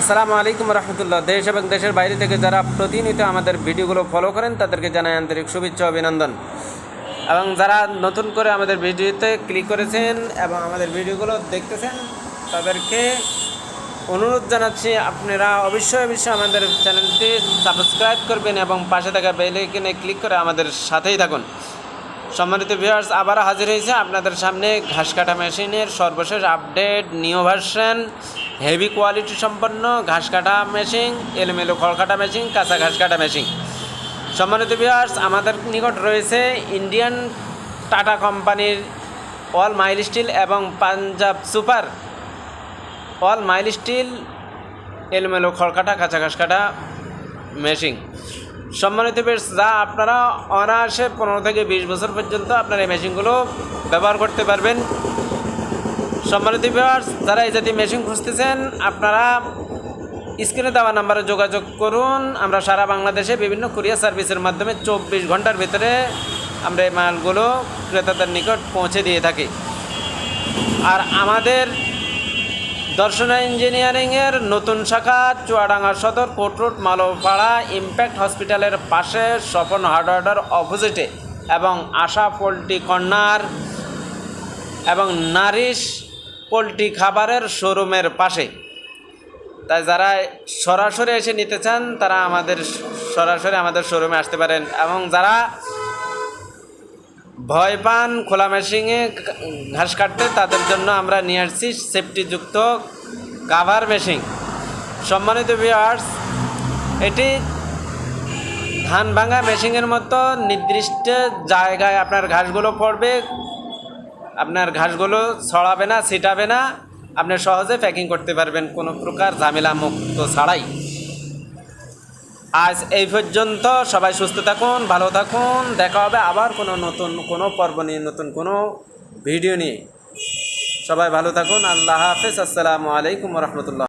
আসসালামু আলাইকুম রহমতুল্লাহ। দেশ এবং দেশের বাইরে থেকে যারা প্রতিনিয়ত আমাদের ভিডিওগুলো ফলো করেন, তাদেরকে জানাই আন্তরিক শুভেচ্ছা অভিনন্দন। এবং যারা নতুন করে আমাদের ভিডিওতে ক্লিক করেছেন এবং আমাদের ভিডিওগুলো দেখতেছেন, তাদেরকে অনুরোধ জানাচ্ছি আপনারা অবশ্যই অবশ্যই আমাদের চ্যানেলটি সাবস্ক্রাইব করবেন এবং পাশে থাকা বেল আইকনে ক্লিক করে আমাদের সাথেই থাকুন। সম্মানিত ভিউয়ার্স আবার হাজির হয়েছে আপনাদের সামনে ঘাস কাটা মেশিনের সর্বশেষ update new version heavy quality সম্পন্ন ঘাস কাটা মেশিন এলোমেলো খড় কাটা মেশিন কাঁচা ঘাস কাটা মেশিন সম্মানিত ভিউয়ার্স আমাদের নিকট রয়েছে ইন্ডিয়ান টাটা কোম্পানির অল মাইল স্টিল এবং Punjab super all mile steel এলোমেলো খড় কাটা কাঁচা ঘাস কাটা মেশিন সম্মানিত বেশ যা আপনারা অনায়াসে পনেরো থেকে বিশ বছর পর্যন্ত আপনার এই মেশিনগুলো ব্যবহার করতে পারবেন। সম্মানিত ভিউয়ার্স যারা এই জাতীয় মেশিন খুঁজতেছেন, আপনারা স্ক্রিনে দেওয়া নাম্বারে যোগাযোগ করুন। আমরা সারা বাংলাদেশে বিভিন্ন কুরিয়ার সার্ভিসের মাধ্যমে চব্বিশ ঘণ্টার ভিতরে আমরা এই মালগুলো ক্রেতাদের নিকট পৌঁছে দিয়ে থাকি। আর আমাদের দর্শনা ইঞ্জিনিয়ারিংয়ের নতুন শাখা চুয়াডাঙ্গা সদর কোট রোড মালোপাড়া ইম্প্যাক্ট হসপিটালের পাশে স্বপন হার্ডওয়ার্ডার অপোজিটে এবং আশা পোলট্রি কর্নার এবং নারিশ পোলট্রি খাবারের শোরুমের পাশে। তাই যারা সরাসরি এসে নিতে চান, তারা আমাদের সরাসরি আমাদের শোরুমে আসতে পারেন এবং যারা ভয় পান, খোলা মেশিনে ঘাস কাটতে, তাদের জন্য আমরা নিয়ে আসছি সেফটিযুক্ত কাভার মেশিন সম্মানিত ভিউয়ার্স এটি ধান ভাঙা মেশিনের মতো নির্দিষ্ট জায়গায় আপনার ঘাসগুলো পড়বে, আপনার ঘাসগুলো ছড়াবে না, ছিটাবে না, আপনি সহজে প্যাকিং করতে পারবেন, কোনো প্রকার ঝামেলা মুক্ত ছাড়াই। আজ এই পর্যন্ত সবাই সুস্থ থাকুন, ভালো থাকুন। দেখা হবে আবার কোনো নতুন, কোনো পর্ব নিয়ে, নতুন কোনো ভিডিও নিয়ে। সবাই ভালো থাকুন। আল্লাহ হাফেজ। আসসালামু আলাইকুম রহমতুল্লাহ।